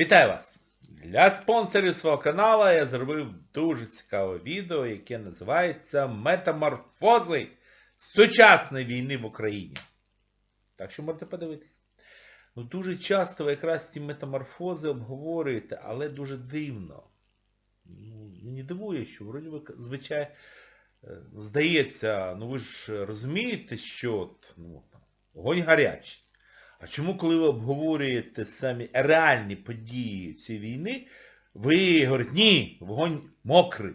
Вітаю вас! Для спонсорів свого каналу я зробив дуже цікаве відео, яке називається Метаморфози сучасної війни в Україні. Так що можете подивитись. Ну дуже часто ви якраз ці метаморфози обговорюєте, але дуже дивно. Ну, мені дивує, що вроді ви, звичайно, здається, ну ви ж розумієте, що от, ну, там, вогонь гарячий. А чому, коли ви обговорюєте самі реальні події цієї війни, ви говорите, ні, вогонь мокрий.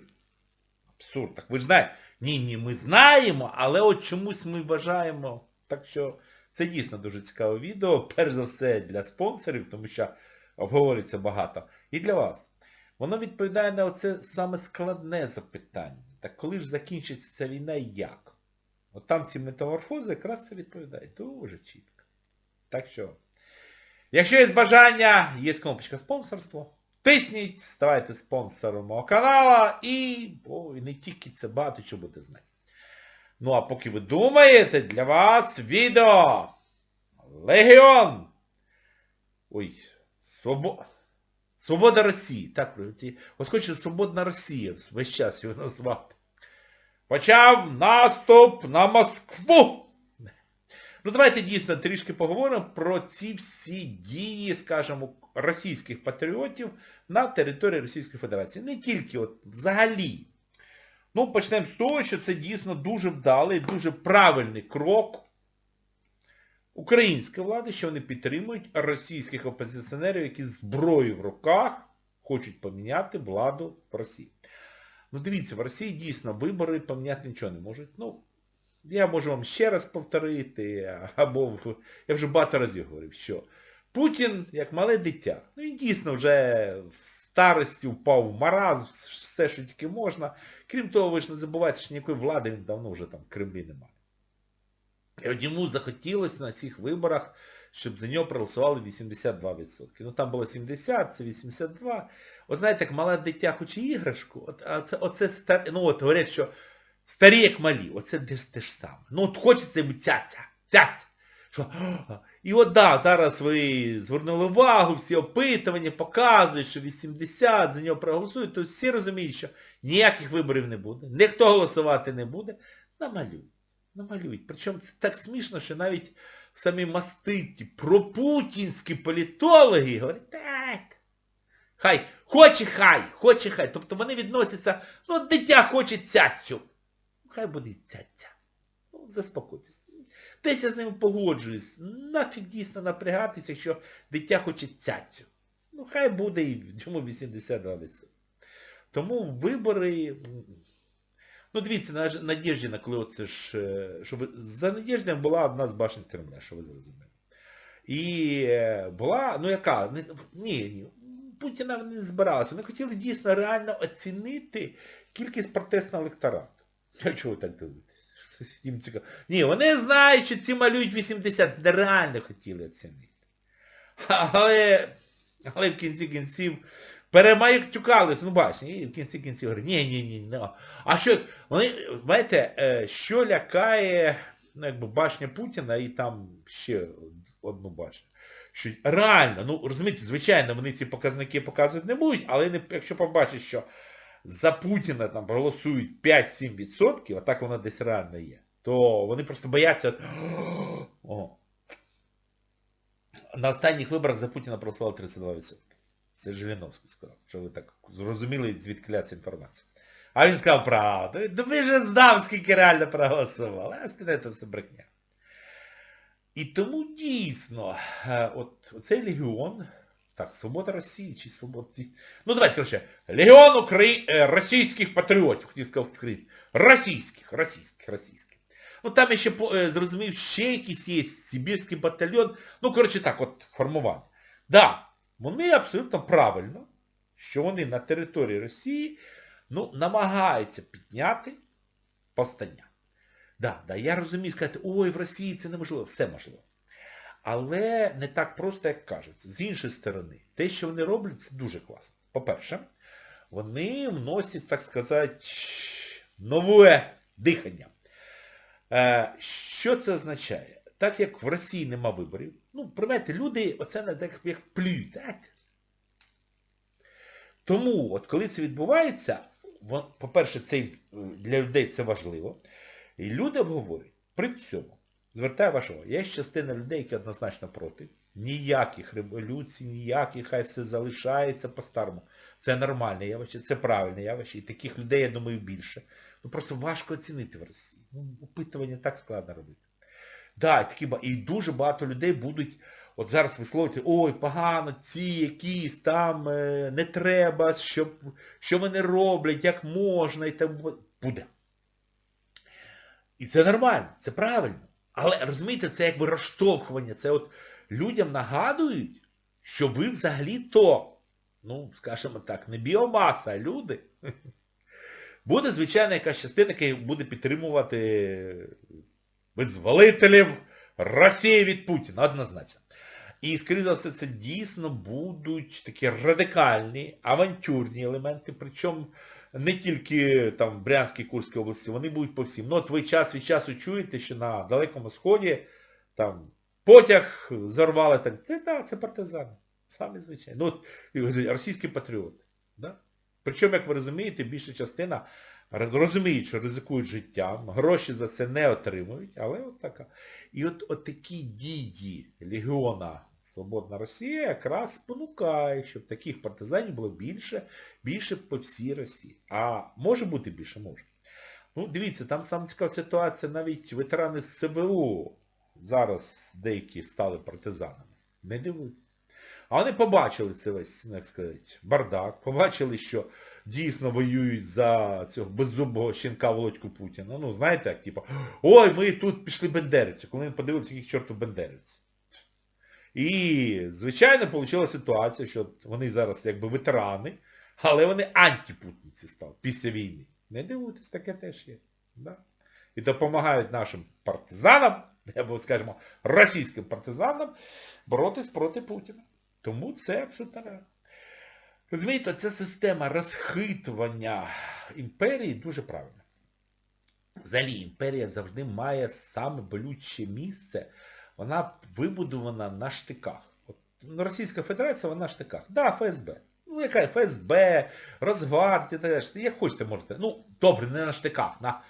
Абсурд. Так ви ж знаєте. Ні, ні, ми знаємо, але от чомусь ми вважаємо. Так що це дійсно дуже цікаве відео. Перш за все для спонсорів, тому що обговорюється багато. І для вас. Воно відповідає на оце саме складне запитання. Так коли ж закінчиться ця війна і як? От там ці метаморфози якраз це відповідають. Дуже чітко. Так що, якщо є бажання, є кнопочка спонсорство. Тисніть, ставайте спонсором мого каналу і, ой, не тільки це багато що будете знати. Ну а поки ви думаєте, для вас відео Легіон. Ой, Свобода. Свобода Росії. Так, от хоче Свободна Росія весь час його назвати. Почав наступ на Москву. Ну давайте дійсно трішки поговоримо про ці всі дії, скажімо, російських патріотів на території Російської Федерації. Не тільки от взагалі. Ну, почнемо з того, що це дійсно дуже вдалий, дуже правильний крок української влади, що вони підтримують російських опозиціонерів, які з зброєю в руках хочуть поміняти владу в Росії. Ну дивіться, в Росії дійсно вибори поміняти нічого не можуть. Ну, я можу вам ще раз повторити, або я вже багато разів говорив, що Путін як мале дитя. Ну він дійсно вже в старості впав в маразм, все, що тільки можна. Крім того, ви ж не забувайте, що ніякої влади він давно вже там в Кремлі немає. І от йому захотілося на цих виборах, щоб за нього проголосували 82%. Ну там було 70, це 82. От знаєте, як мале дитя хоче іграшку, от, а це, оце стар... ну от говорять, що старі як малі, оце те ж, саме. Ну от хочеться йому цяця, цяця. Що, і от да, зараз ви звернули увагу, всі опитування показують, що 80 за нього проголосують, то всі розуміють, що ніяких виборів не буде, ніхто голосувати не буде. Намалюють. Намалюють. Причому це так смішно, що навіть самі маститі, пропутінські політологи говорять, так, хай, хоче хай, хоче хай. Тобто вони відносяться, ну дитя хоче цяцю. Хай буде цяця. Ну, заспокойтесь. Десь я з ними погоджуюсь. Нафіг дійсно напрягатися, якщо дитя хоче цяцю. Ну хай буде і йому 82%. Тому вибори... Ну дивіться, на Надєждіна, коли оце ж... Щоб... За Надєждіном була одна з башень Кремля, що ви зрозуміли. І була, ну яка? Ні, ні. Путіна не збиралася. Вони хотіли дійсно реально оцінити кількість протестного електорату. А чого ви так дивитесь? Їм цікаво. Ні, вони знають, що ці малюють 80, нереально хотіли оцінити. Але, але в кінці кінців перемаюктюкались, ну бачите, і в кінці кінців говорять, ні, ні, ні, ні. А що, вони, знаєте, що лякає, ну якби башня Путіна і там ще одну башню. Що реально, ну розумієте, звичайно, вони ці показники показувати не будуть, але якщо побачать, що за Путіна там проголосують 5-7%, а так воно десь реально є, то вони просто бояться... О. На останніх виборах за Путіна проголосувало 32%. Це Жириновський сказав, що ви так зрозуміли, звідки ця інформація. А він сказав правду. Да ви ж знав, скільки реально проголосували. А стіне це все брехня. І тому дійсно, от цей легіон... Так, Свобода Росії чи Свобода... Ну давайте, коротше, Легіон Украї... російських патріотів, хотів сказати Україні. Російських, російських, російських. Ну там я ще зрозумів, ще якийсь є Сибірський батальйон. Ну, коротше так, от формування. Да, вони абсолютно правильно, що вони на території Росії ну, намагаються підняти повстання. Да, да, я розумію сказати, ой, в Росії це неможливо, все можливо. Але не так просто, як кажеться. З іншої сторони, те, що вони роблять, це дуже класно. По-перше, вони вносять, так сказати, нове дихання. Що це означає? Так як в Росії нема виборів, ну, приймете, люди, оце не так, як плюють? Тому, от коли це відбувається, по-перше, е, для людей це важливо. І люди обговорюють. При цьому, звертаю вашу увагу, є частина людей, які однозначно проти. Ніяких революцій, ніяких, хай все залишається по-старому. Це нормальне явище, це правильне явище. І таких людей, я думаю, більше. Ну просто важко оцінити в Росії. Ну, опитування так складно робити. Да, такі, і дуже багато людей будуть от зараз висловити, ой, погано, ці якісь там е, не треба, що, що вони роблять, як можна, і там буде. І це нормально, це правильно. Але розумієте, це якби розштовхування. Це от людям нагадують, що ви взагалі то, ну, скажімо так, не біомаса, а люди. Буде, звичайно, якась частина, яка буде підтримувати визволителів Росії від Путіна, однозначно. І, скоріше за все, це дійсно будуть такі радикальні, авантюрні елементи, причому не тільки там в Брянській Курській області, вони будуть по всім. Ну от ви час від часу чуєте, що на Далекому Сході там потяг зарвали, так, це, да, це партизани. Самі звичайно. Ну, от, російські патріоти. Да? Причому, як ви розумієте, більша частина розуміють, що ризикують життям, гроші за це не отримують, але от така. І от, от такі дії Легіона Свободна Росія якраз спонукають, щоб таких партизанів було більше, більше по всій Росії. А може бути більше? Може. Ну, дивіться, там саме цікава ситуація, навіть ветерани з СБУ зараз деякі стали партизанами. Не дивуйтесь. А вони побачили це весь, ну, як сказати, бардак, побачили, що дійсно воюють за цього беззубого щенка Володьку Путіна. Ну, знаєте, як типу, ой, ми тут пішли бендерівці, коли вони подивилися, яких чорту бендерівці. І, звичайно, вийшла ситуація, що вони зараз якби ветерани, але вони антипутінці стали після війни. Не дивуйтесь, таке теж є. Да? І допомагають нашим партизанам, або, скажімо, російським партизанам боротись проти Путіна. Тому це абсолютно реально. Розумієте, ця система розхитування імперії дуже правильна. Взагалі імперія завжди має саме болюче місце. Вона вибудована на штиках. От, ну, Російська Федерація, вона на штиках. Да, ФСБ. Ну, яка ФСБ, Росгвардія, так. Як хочете, можете. Ну, добре, не на штиках, на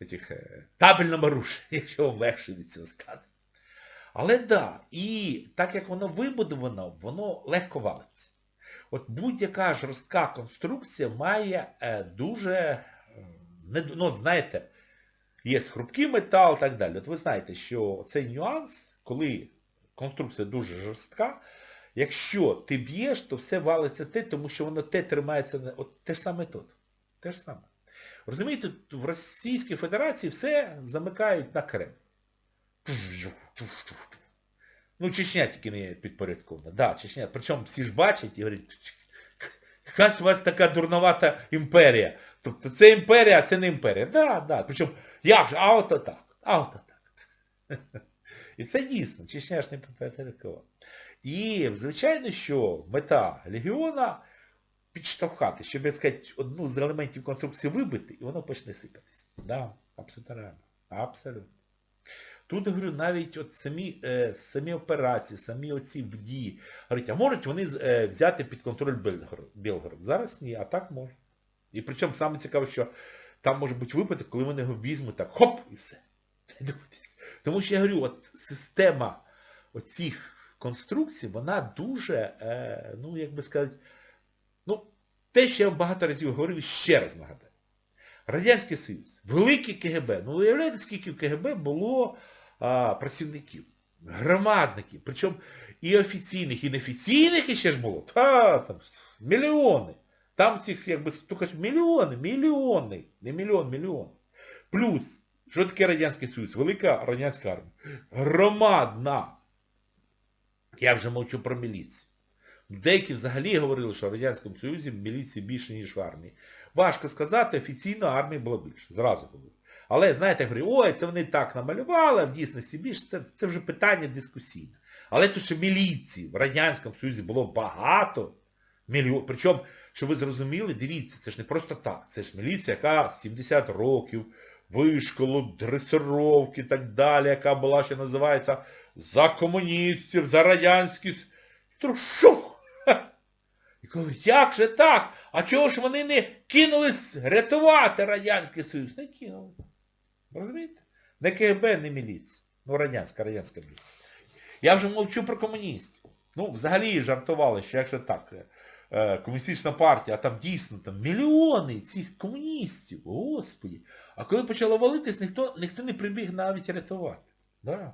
этих, е, табельному руші, якщо вам легше від цього сказати. Але да, і так як воно вибудовано, воно легко валиться. От будь-яка жорстка конструкція має е, дуже, не, ну, знаєте, є хрупкий метал і так далі. От ви знаєте, що цей нюанс, коли конструкція дуже жорстка, якщо ти б'єш, то все валиться те, тому що воно те тримається, от те ж саме тут. Те ж саме. Розумієте, в Російській Федерації все замикають на Крим. Ну, Чечня тільки не підпорядкована. Да, Чечня. Причому всі ж бачать і говорять, яка ж у вас така дурновата імперія. Тобто це імперія, а це не імперія. Да, да. Причому, як же, а ото так, а ото так. І це дійсно, Чечня ж не підпорядкована. І, звичайно, що мета Легіона підштовхати, щоб, як сказати, одну з елементів конструкції вибити, і воно почне сипатись. Да, абсолютно реально. Абсолютно. Тут, говорю, навіть от самі, е, самі операції, самі оці дії. Говорять, а можуть вони е, взяти під контроль Белгород? Белгород? Зараз ні, а так можуть. І причому саме цікаво, що там може бути випадок, коли вони його візьмуть так, хоп, і все. Тому що я говорю, от система оцих конструкцій, вона дуже, е, ну, як би сказати, ну, те, що я багато разів говорив, ще раз нагадаю. Радянський Союз, великий КГБ. Ну, уявляєте, скільки в КГБ було а, працівників, громадників, причому і офіційних, і неофіційних іще ж було. Та, там, мільйони. Там цих, якби, мільйони, мільйони, не мільйон, мільйон. Плюс, що таке Радянський Союз? Велика радянська армія. Громадна. Я вже мовчу про міліцію. Деякі взагалі говорили, що в Радянському Союзі міліції більше, ніж в армії. Важко сказати, офіційно армії було більше. Зразу говорю. Але, знаєте, говорю, ой, це вони так намалювали, а в дійсності більше, це, це вже питання дискусійне. Але то, що міліції в Радянському Союзі було багато, мільйон, причому, щоб ви зрозуміли, дивіться, це ж не просто так. Це ж міліція, яка 70 років, вишколу, дресировки і так далі, яка була, що називається, за комуністів, за радянські... Шух! І кажуть, як же так? А чого ж вони не кинулись рятувати Радянський Союз? Не кинулись. Розумієте? Не КГБ, не міліція. Ну, радянська, радянська міліція. Я вже мовчу про комуністів. Ну, взагалі жартували, що якщо так, е, комуністична партія, а там дійсно там мільйони цих комуністів, господі. А коли почало валитись, ніхто, ніхто не прибіг навіть рятувати. Да.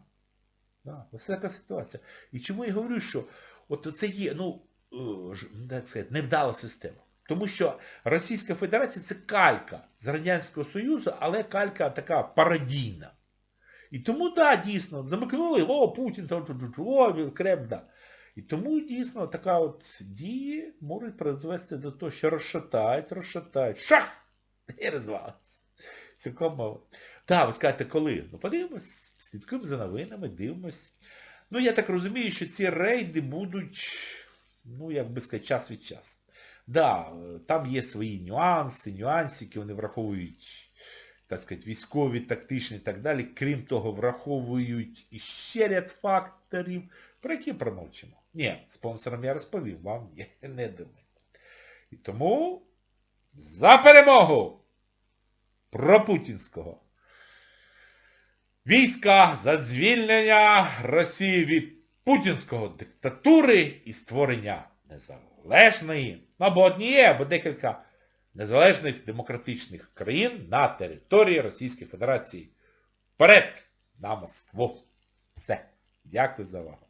Да. Ось така ситуація. І чому я говорю, що от це є, ну, е, так сказати, невдала система. Тому що Російська Федерація це калька з Радянського Союзу, але калька така пародійна. І тому, так, да, дійсно, замикнули, о, Путін, там, о, Кремль, да. І тому дійсно така от дії можуть призвести до того, що розшатають, розшатають. Шах! І розвалиться. Цілком мало. Так, ви скажете, коли? Ну подивимось, слідкуємо за новинами, дивимось. Ну, я так розумію, що ці рейди будуть, ну, як би сказати, час від часу. Да, там є свої нюанси, нюансики, вони враховують, так сказати, військові, тактичні і так далі. Крім того, враховують іще ряд факторів, про які промовчимо. Ні, спонсорам я розповів, вам ні, не думайте. І тому за перемогу пропутінського війська за звільнення Росії від путінського диктатури і створення незалежної, ну, або однієї, або декілька незалежних демократичних країн на території Російської Федерації. Вперед на Москву. Все. Дякую за увагу.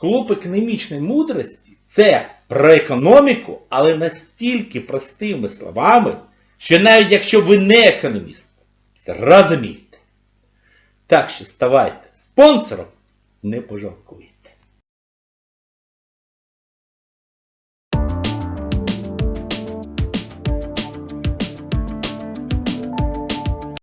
Клуб економічної мудрості це про економіку, але настільки простими словами, що навіть якщо ви не економіст, зрозумієте. Так що ставайте спонсором, не пожалкуйте.